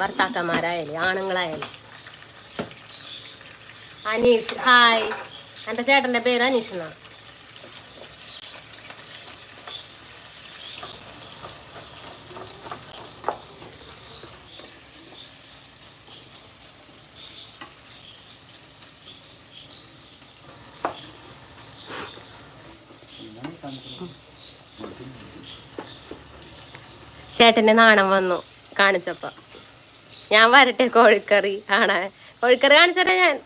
ഭർത്താക്കന്മാരായാലും ആണുങ്ങളായാലും. അനീഷ് ഹായ്. എന്റെ ചേട്ടന്റെ പേര് അനീഷ് എന്നാണ്. ചേട്ടന്റെ നാണം വന്നു കാണിച്ചപ്പോ. ഞാൻ വരട്ടെ കോഴിക്കറി. കാണാൻ കോഴിക്കറി കാണിച്ചാ ഞാൻ.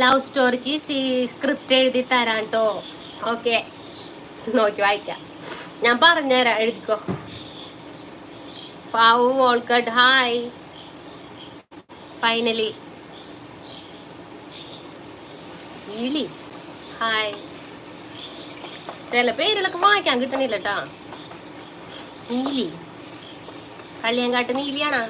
ലവ് സ്റ്റോറിക്ക് സ്ക്രിപ്റ്റ് എഴുതി തരാൻ കേട്ടോ ഓക്കെ നോക്കി വായിക്കാം. ഞാൻ പറഞ്ഞുതരാം. എഴുതിക്കോ. ഫാവു വോൾക്കട്ട് ഹായ് ഫൈനലി ഇളി ഹായ് ചില പേരുകളൊക്കെ വായിക്കാൻ കിട്ടണില്ല കേട്ടാ നീലി കള്ളിയങ്കാട്ട് നീലിയാണോ?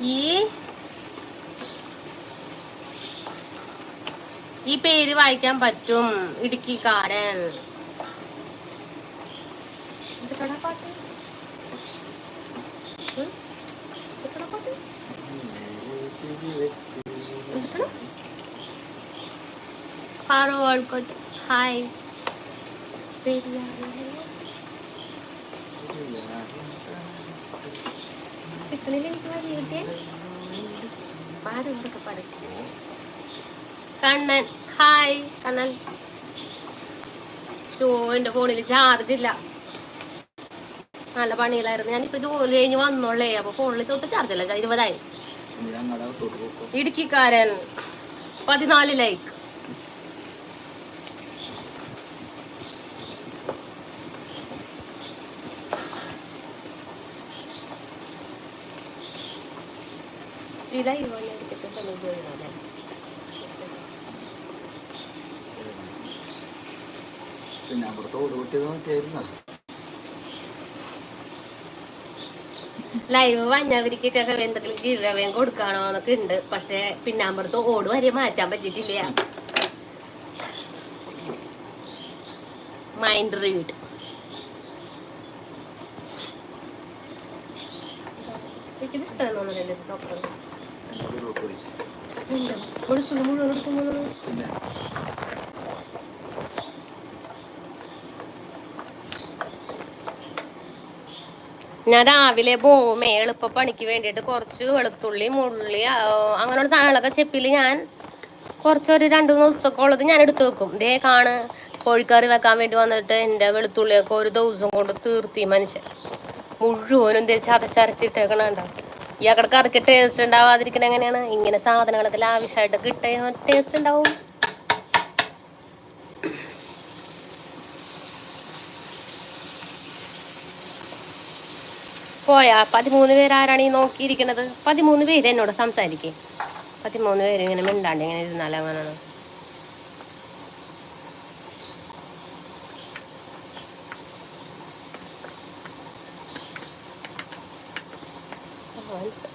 ഈ ഈ പേര് വായിക്കാൻ പറ്റും ഇടുക്കിക്കാരൻ ഇതൊക്കെടാ പാട്ട്? ഉം? ഇതൊക്കെടാ പാട്ട്? ഇതൊക്കെടാ? ഹാറു വാൾക്കോട്ട് ഹായ് പെരിയാറിലെ കണ്ണൻ ഹായ് കണ്ണൻ. ഷോ എന്റെ ഫോണിൽ ചാർജ് ഇല്ല. നല്ല പണിയിലായിരുന്നു ഞാനിപ്പോ ജോലി കഴിഞ്ഞ് വന്നോളേ. അപ്പൊ ഫോണിൽ തൊട്ട് ചാർജ് ഇല്ല. ഇരുപതായി. ഇടുക്കിക്കാരൻ. പതിനാല് ലൈക്ക് ഇതായി എടുത്തിട്ട് സമയം പോയിരുന്നല്ലേ പിന്നെ അവിടുത്തെ ഓടുകുട്ടി നോക്കിയായിരുന്ന? ലൈവ് വന്നവർക്കൊക്കെ എന്തെങ്കിലും ഗിഴവയും കൊടുക്കണോ എന്നൊക്കെ ഉണ്ട്. പക്ഷെ പിന്നാമ്പുറത്ത് ഓട് വരെ മാറ്റാൻ പറ്റിയിട്ടില്ല. മൈൻഡ് റീഡ് കൊടുക്കുന്നു മുഴുവൻ കൊടുക്കുന്നു പിന്നെ ഞാൻ രാവിലെ ഭൂമി എളുപ്പ പണിക്ക് വേണ്ടിട്ട് കുറച്ച് വെളുത്തുള്ളി മുള്ളി അങ്ങനെയുള്ള സാധനങ്ങളൊക്കെ ചെപ്പിൽ ഞാൻ കുറച്ചൊരു രണ്ട് മൂന്ന് ദിവസത്തൊക്കെ ഉള്ളത് ഞാൻ എടുത്തു വെക്കും. ദേ കാണ് കോഴിക്കറി വെക്കാൻ വേണ്ടി വന്നിട്ട് എന്റെ വെളുത്തുള്ളിയൊക്കെ ഒരു ദിവസം കൊണ്ട് തീർത്തി മനുഷ്യൻ. മുഴുവനും ദേ ചതച്ചരച്ചിട്ടേക്കണുണ്ടോ ഇയാളുടെ കറിക്ക് ടേസ്റ്റ് ഉണ്ടാവാതിരിക്കണ എങ്ങനെയാണ്? ഇങ്ങനെ സാധനങ്ങളൊക്കെ ലാവിഷായിട്ട് കിട്ടേ ടേസ്റ്റ് ഉണ്ടാവും. പോയാ പതിമൂന്ന് പേര് ആരാണ് ഈ നോക്കിയിരിക്കുന്നത് പതിമൂന്ന് പേര് എന്നോട് സംസാരിക്കേ. പതിമൂന്ന് പേര് ഇങ്ങനെ മിണ്ടാണ്ട് ഇങ്ങനെ ഇരുന്നാലേ അങ്ങനെയാണ്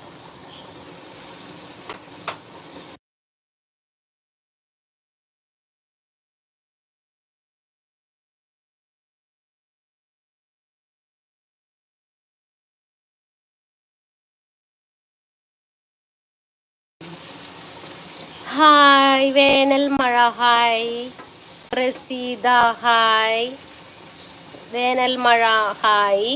ഹായ് വേനൽ മഴ ഹായ് പ്രസീത ഹായ് വേനൽ മഴ ഹായ്